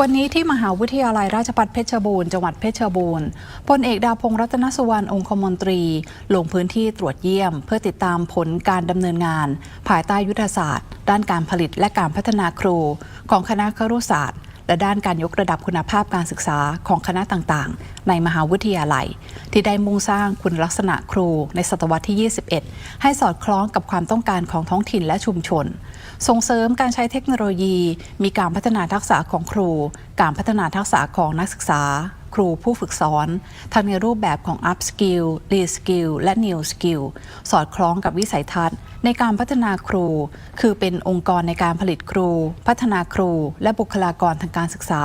วันนี้ที่มหาวิทยาลัยราชภัฏเพชรบูรณ์จังหวัดเพชรบูรณ์พลเอกดาวพงษ์รัตนสุวรรณองคมนตรี ลงพื้นที่ตรวจเยี่ยม เพื่อติดตามผลการดำเนินงาน ภายใต้ยุทธศาสตร์ ด้านการผลิตและการพัฒนาครู ของคณะครุศาสตร์ และด้านการยกระดับคุณภาพการศึกษาของคณะต่างๆ ในมหาวิทยาลัย ที่ได้มุ่งสร้างคุณลักษณะครูในศตวรรษที่ 21 ให้สอดคล้องกับความต้องการของท้องถิ่นและชุมชน ส่งเสริมการใช้เทคโนโลยี มีการพัฒนาทักษะของครู การพัฒนาทักษะของนักศึกษา ครูผู้ฝึกสอนทั้งในรูปแบบของ up skill re skill และ new skill สอดคล้องกับวิสัยทัศน์ ในการพัฒนาครู คือเป็นองค์กรในการผลิตครู พัฒนาครู และบุคลากรทางการศึกษา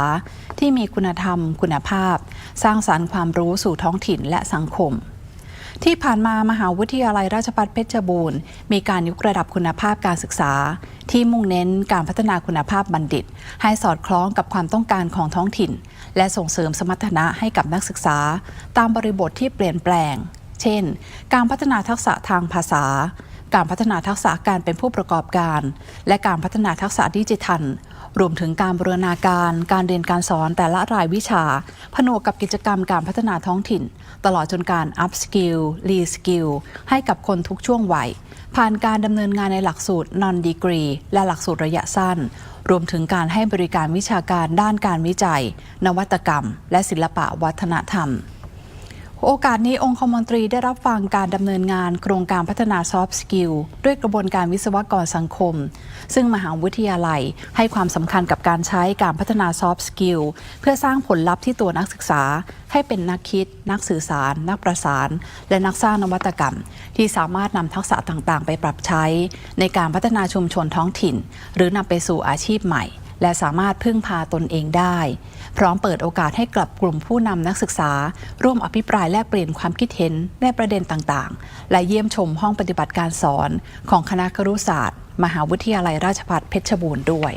ที่มีคุณธรรม คุณภาพ สร้างสารรค์ความรู้สู่ท้องถิ่นและสังคมที่ผ่านมามหาวิทยาลัยราชภัฏเพชรบูรณ์ มีการยกระดับคุณภาพการศึกษา ที่มุ่งเน้นการพัฒนาคุณภาพบัณฑิต ให้สอดคล้องกับความต้องการของท้องถิ่น และส่งเสริมสมรรถนะให้กับนักศึกษา ตามบริบทที่เปลี่ยนแปลง เช่น การพัฒนาทักษะทางภาษา การพัฒนาทักษะการเป็นผู้ประกอบการ และการพัฒนาทักษะดิจิทัล รวมถึงการบรูรณาการ การเรียนการสอนแต่ละรายวิชา ผนวกกับกิจกรรมการพัฒนาท้องถิ่น ตลอดจนการ up skill re skill ให้กับคนทุกช่วงวัย ผ่านการดำเนินงานในหลักสูตร non degree และหลักสูตรระยะสั้น รวมถึงการให้บริการวิชาการด้านการวิจัย นวัตกรรม และศิลปะวัฒนธรรม โอกาสนี้องคมนตรีได้รับฟังการดำเนินงานโครงการพัฒนาซอฟต์สกิลด้วยกระบวนการวิศวกรสังคม ซึ่งมหาวิทยาลัยให้ความสำคัญกับการใช้การพัฒนาซอฟต์สกิลเพื่อสร้างผลลัพธ์ที่ตัวนักศึกษา ให้เป็นนักคิด นักสื่อสาร นักประสาน และนักสร้างนวัตกรรม ที่สามารถนำทักษะต่างๆ ไปปรับใช้ ในการพัฒนาชุมชนท้องถิ่น หรือนำไปสู่อาชีพใหม่ และสามารถพึ่งพาตนเองได้ พร้อมเปิดโอกาสให้กลับกลุ่มผู้นำนักศึกษา ร่วมอภิปรายแลกเปลี่ยนความคิดเห็นในประเด็นต่างๆ และเยี่ยมชมห้องปฏิบัติการสอน ของคณะครุศาสตร์ มหาวิทยาลัยราชภัฏเพชรบูรณ์ด้วย